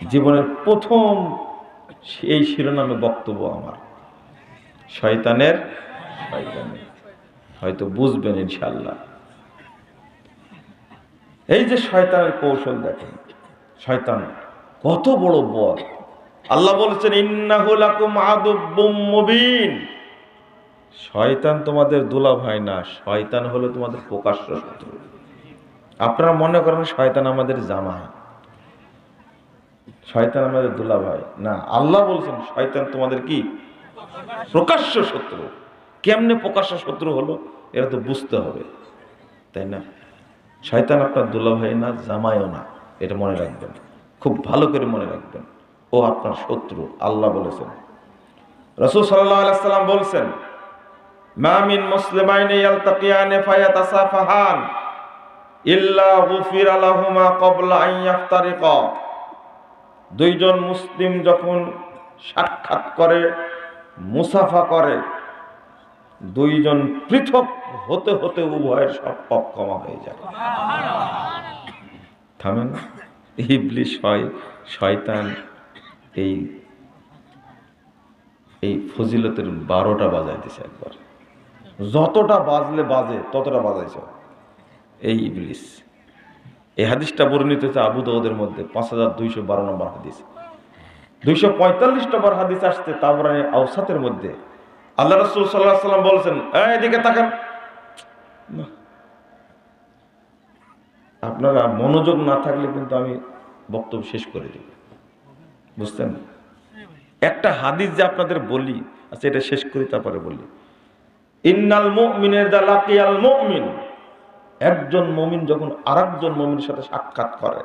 জীবনের প্রথম এই শিরোনামে বক্তব্য আমার। শয়তানের শয়তানের হয়তো বুঝবেন ইনশাল্লাহ এই যে শয়তানের কৌশল দেখেন, শয়তান কত বড় বল আল্লাহ বলেছেন, ইন্নাহু লাকুম আদুব্বুম মুবিন। শয়তান তোমাদের দুলা ভাই না, শয়তান হলো তোমাদের প্রকাশ্য শত্রু। আপনারা মনে করেন শয়তান আমাদের জামাই। শয়তান আমাদের দুলা ভাই না, আল্লাহ বলছেন, শয়তান তোমাদের কি? প্রকাশ্য শত্রু। কেমনে প্রকাশ্য শত্রু হলো? এটা তো বুঝতে হবে, তাই না? শয়তান আপনার দুলা ভাই না, জামাইও না, এটা মনে রাখবেন। খুব ভালো করে মনে রাখবেন। ও আপনার শত্রু, আল্লাহ বলেছেন। রসুল সাল্লাম বলছেন মামিন মুসলিমাইনে ইয়ালতাকিয়ানে ফায়াতাসাফাহান ইল্লা গুফির লাহুমা ক্বাবলা আন দুইজন মুসলিম যখন সাক্ষাৎ করে, মুসাফা করে, দুইজন পৃথক হতে হতে উভয়ের সব পাপ ক্ষমা হয়ে যায়। থামেন ইবলিশ হয়, শয়তান, এই এই ফজিলতের বারোটা বাজাইতেছে একবার। যতটা বাজলে বাজে, ততটা বাজাইছে। এই ইবলিস। এই হাদিসটা বর্ণিত হচ্ছে আবু দাউদের মধ্যে, পাঁচ হাজার দুইশো বারো নম্বর হাদিস। দুইশো পঁয়তাল্লিশ নম্বর হাদিস আসছে, তারপরে আউসাতের মধ্যে। আল্লাহ রসুল সাল্লাহ সাল্লাম বলছেন এদিকে তাকান। আপনারা মনোযোগ না থাকলে কিন্তু আমি বক্তব্য শেষ করে দিব। বুঝতেন একটা হাদিস যে আপনাদের বলি আচ্ছা এটা শেষ করি, তারপরে বলি। ইন্নাল মুমিনের দা লাকিয়াল মুমিন। একজন মমিন যখন আর একজন মমিনের সাথে সাক্ষাৎ করে,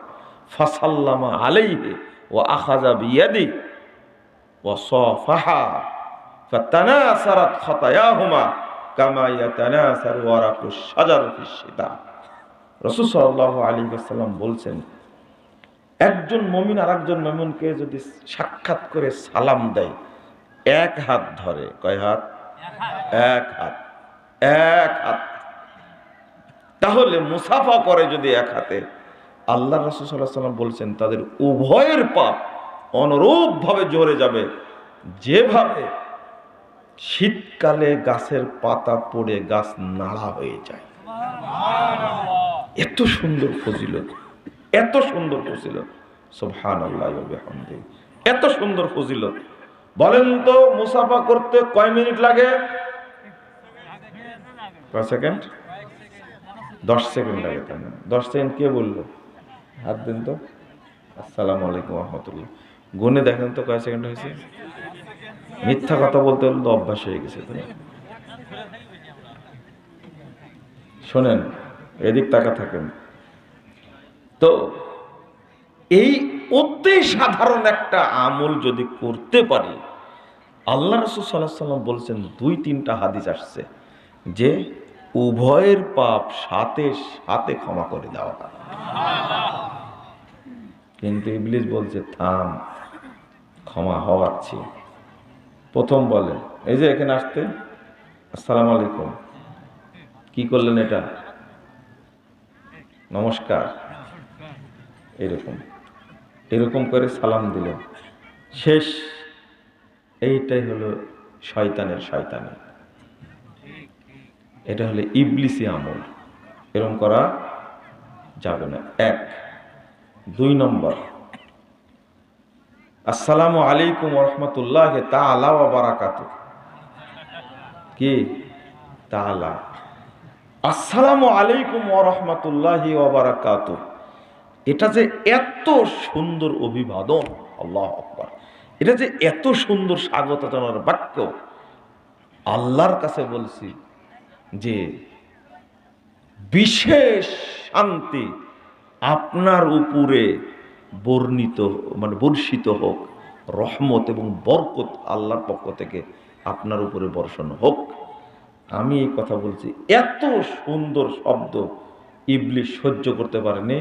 ফাসাল্লামা আলাইহি ও আখাজা বিয়াদি ও সফাহা বলছেন, একজন মমিন মমিনকে যদি সাক্ষাৎ করে সালাম দেয়, এক হাত ধরে, কয় হাত? এক হাত। এক হাত। তাহলে মুসাফা করে যদি এক হাতে। আল্লাহ রসুল্লাহাম বলছেন তাদের উভয়ের পাপ অনুরূপভাবে জোরে যাবে। যেভাবে শীতকালে গাছের পাতা পড়ে গাছ নাড়া হয়ে যায়। এত সুন্দর ফজিলত এত সুন্দর ফজিলত। সোহান আল্লাহ এত সুন্দর ফজিলত। বলেন তো মুসাফা করতে কয় মিনিট লাগে? কয় সেকেন্ড? দশ সেকেন্ড লাগে তাই না দশ সেকেন্ড কে বলল? হাত দিন তো। আসসালামু আলাইকুম রহমতুল্লাহ। গুনে দেখেন তো কয় সেকেন্ড হয়েছে? মিথ্যা কথা বলতে হলে তো অভ্যাস হয়ে গেছে তাই? শোনেন, এদিক তাকা থাকেন। তো এই অতি সাধারণ একটা আমল যদি করতে পারি, আল্লাহ রসুল সাল্লাহ সাল্লাম বলছেন দুই তিনটা হাদিস আসছে যে উভয়ের পাপ সাথে সাথে ক্ষমা করে দেওয়া কিন্তু ইবলিস বলছে, থাম, ক্ষমা হওয়াচ্ছি প্রথম বলে, এই যে এখানে আসতে, আসসালাম আলাইকুম। কি করলেন এটা? নমস্কার। এরকম এরকম করে সালাম দিলেন। শেষ, এইটাই হলো শয়তানের শয়তানি। এটা হলে ইবলিসি আমল। এরকম করা যাবে না। এক। দুই নম্বর। আসসালামু আলাইকুম রহমতুল্লাহ তা তালা বারাকাত কি? তালা আসসালামু আলাইকুম রহমতুল্লাহ বারাকাত এটা যে এত সুন্দর অভিবাদন, আল্লাহ আকবার। এটা যে এত সুন্দর স্বাগত জানার বাক্য, আল্লাহর কাছে বলছি যে বিশেষ শান্তি আপনার উপরে বর্ণিত মানে বর্ষিত হোক, রহমত এবং বরকত আল্লাহর পক্ষ থেকে আপনার উপরে বর্ষণ হোক। আমি এই কথা বলছি, এত সুন্দর শব্দ ইবলিশ সহ্য করতে পারেনি,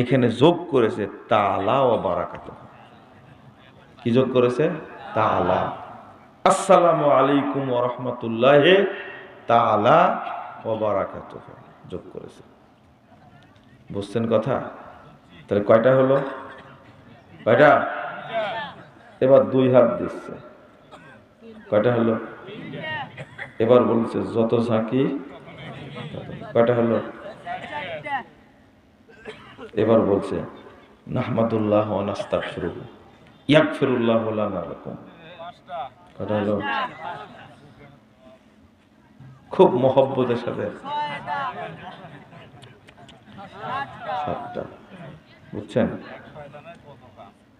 এখানে যোগ করেছে তালা ও বারাকাত কি যোগ করেছে? তালা আসসালামু আলাইকুম রহমতুল্লাহ তালা ও বারাকাত যোগ করেছে। বুঝছেন কথা? তাহলে কয়টা হলো? কয়টা? এবার দুই হাত দিচ্ছে। কয়টা হলো? এবার বলছে, যত ঝাঁকি কয়টা হলো? এবার বলছে, নাহমাদুল্লাহ নাস্তাক শুরু ইয়াক ফিরুল্লাহ কয়টা হলো? খুব মহব্বতের সাথে। সাতটা। বুঝছেন?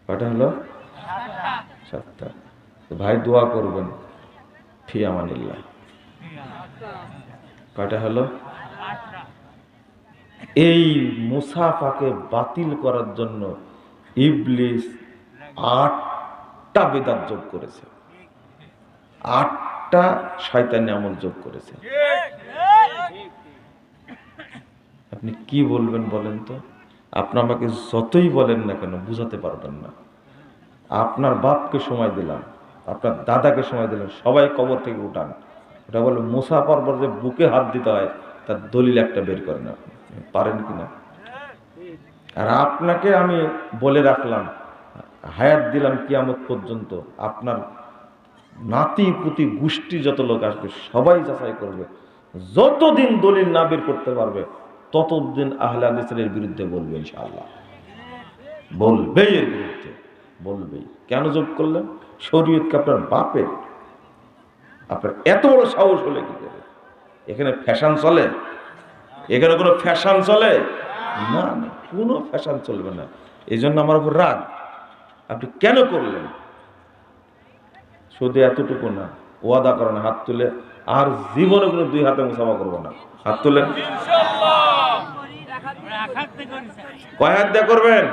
কয়টা হলো? সাতটা। ভাই দোয়া করবেন। ফি আমানিল্লাহ কয়টা হলো? এই মুসাফাকে বাতিল করার জন্য ইবলিস আটটা বেদার যোগ করেছে। আটটা শয়তানি আমল যোগ করেছে। আপনি কি বলবেন বলেন তো? আপনি আমাকে যতই বলেন না কেন বুঝাতে পারবেন না। আপনার বাপকে সময় দিলাম, আপনার দাদাকে সময় দিলাম, সবাই কবর থেকে উঠান। ওটা বলে মুসা পর্বর যে বুকে হাত দিতে হয়, তার দলিল একটা বের করেন আপনি। পারেন কিনা আর আপনাকে আমি বলে রাখলাম, হায়াত দিলাম কিয়ামত পর্যন্ত। আপনার নাতি পুতি গোষ্ঠী যত লোক আসবে, সবাই যাচাই করবে। যতদিন দলিল না বের করতে পারবে, ততদিন আহলে হাদিসের বিরুদ্ধে বলবে ইনশাআল্লাহ। বলবেই এর বিরুদ্ধে বলবেই কেন যোগ করলেন? শরীয়তকে আপনার বাপের? আপনার এত বড় সাহস হলে কি করে? এখানে ফ্যাশন চলে? এখানে কোনো ফ্যাশন চলে? না না, কোনো ফ্যাশন চলবে না। এই জন্য আমার উপর রাগ। আপনি কেন করলেন? শুধু এতটুকু না, ওয়াদা করেন, হাত তুলে, আর জীবনে কোনো দুই হাতে মুসাফা করব না। হাত তুলে। কয় হাত দিয়ে করবেন?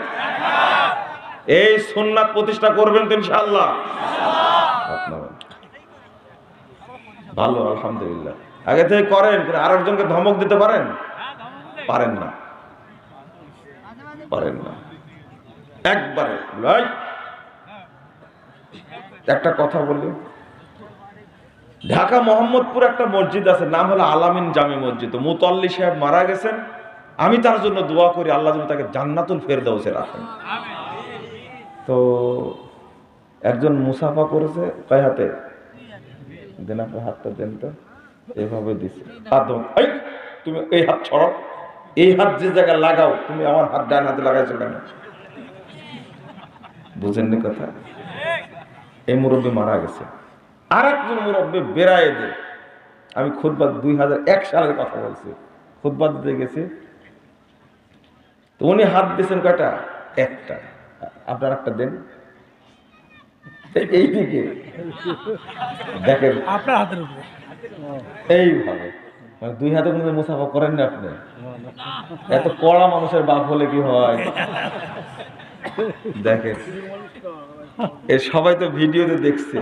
এই সুন্নাত প্রতিষ্ঠা করবেন তো ইনশাআল্লাহ। হাত ভালো, আলহামদুলিল্লাহ। আগে থেকে করেন, করে আরেকজনকে ধমক দিতে পারেন? পারেন না। পারেন না। একবারে। একটা কথা বলি। ঢাকা মোহাম্মদপুর একটা মসজিদ আছে, নাম হলো আলামিন জামি মসজিদ। মুতল্লি সাহেব মারা গেছেন। আমি তার জন্য দোয়া করি, আল্লাহ যেন তাকে জান্নাতুল ফেরদাউসে রাখেন। তো একজন মুসাফা করেছে, কয় হাতে? দেন আপনার হাতটা দেন তো। এভাবে দিছে। তুমি এই হাত ছড়াও। এই হাত যে জায়গায় লাগাও, তুমি আমার হাত ডান হাতে লাগাইছো কেন? বুঝেননি কথা? এই মুরব্বী মারা গেছে। আর একজন মুরব্বী বেড়ায় দে আমি খুদবাদ দুই হাজার এক সালের কথা বলছি। খুদবাদ দিতে গেছি। তো উনি হাত দিয়েছেন কয়টা? একটা। আপনার একটা দেন। এইদিকে দেখেন। আপনার হাতের উপরে। এইভাবে মানে দুই হাতে কোনো মুসাফা করেন না আপনি? এত কড়া মানুষের বাপ হলে কি হয়? দেখেন। এ সবাই তো ভিডিওতে দেখছে।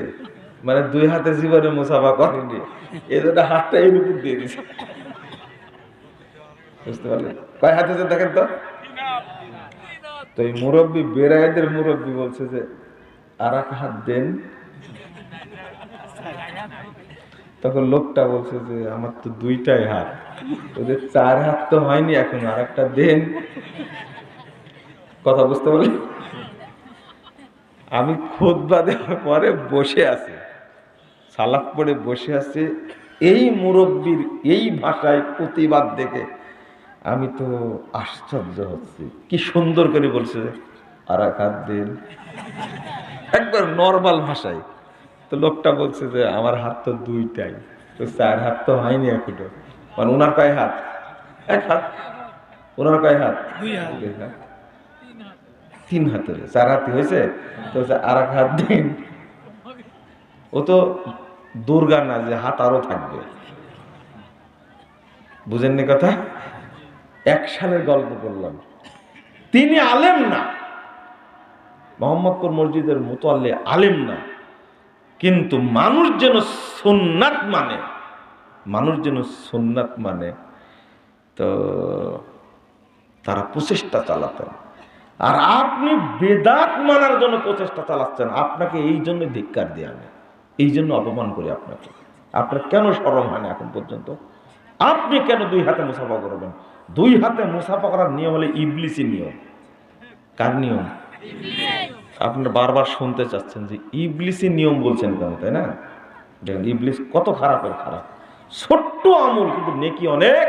মানে দুই হাতে জীবনে মুসাফা করেনি। জন্য হাতটা এর উপর দিয়ে দিছে। বুঝতে পারলেন? কয় হাতে দেখেন তো? তো এই মুরব্বী বেড়াইদের মুরব্বী বলছে যে আর এক হাত দেন। তখন লোকটা বলছে যে, আমার তো দুইটাই হাত। ওদের চার হাত তো হয়নি, এখন আর একটা দেন। কথা বুঝতে পারলি আমি খোদবা দেওয়ার পরে বসে আছি। সালাক পরে বসে আছে। এই মুরব্বীর এই ভাষায় প্রতিবাদ দেখে আমি তো আশ্চর্য হচ্ছি। কি সুন্দর করে বলছে আর এক হাত দিন একবার নর্মাল ভাষায়। তো লোকটা বলছে যে আমার হাত তো দুইটাই। তো চার হাত তো হয়নি এখনও। মানে ওনার কয় হাত? এক হাত? ওনার কয় হাত। দুই হাত। তিন হাত হয়েছে চার হাতি হয়েছে? তো আর এক হাত দিন। ও তো দুর্গা না, যে হাত আরও থাকবে। বুঝেননি কথা? এক সালের গল্প করলাম। তিনি আলেম না। মোহাম্মদপুর মসজিদের মোতাল্লে আলেম না। কিন্তু মানুষ যেন সুন্নাত মানে মানুষ যেন সুন্নাত মানে তো তারা প্রচেষ্টা চালাতেন। আর আপনি বেদাত মানার জন্য প্রচেষ্টা চালাচ্ছেন, আপনাকে এই জন্য ধিক্কার দিয়ে আমি এই জন্য অপমান করি আপনাকে। আপনার কেন সরম হয় না এখন পর্যন্ত? আপনি কেন দুই হাতে মুসাফা করবেন? দুই হাতে মুসাফা করার নিয়ম হলে ইবলিসি নিয়ম। কার নিয়ম? আপনারা বারবার শুনতে চাচ্ছেন যে ইবলিসের নিয়ম বলছেন কেন, তাই না? দেখেন, ইবলিস কত খারাপের খারাপ। ছোট্ট আমল কিন্তু নেকি অনেক।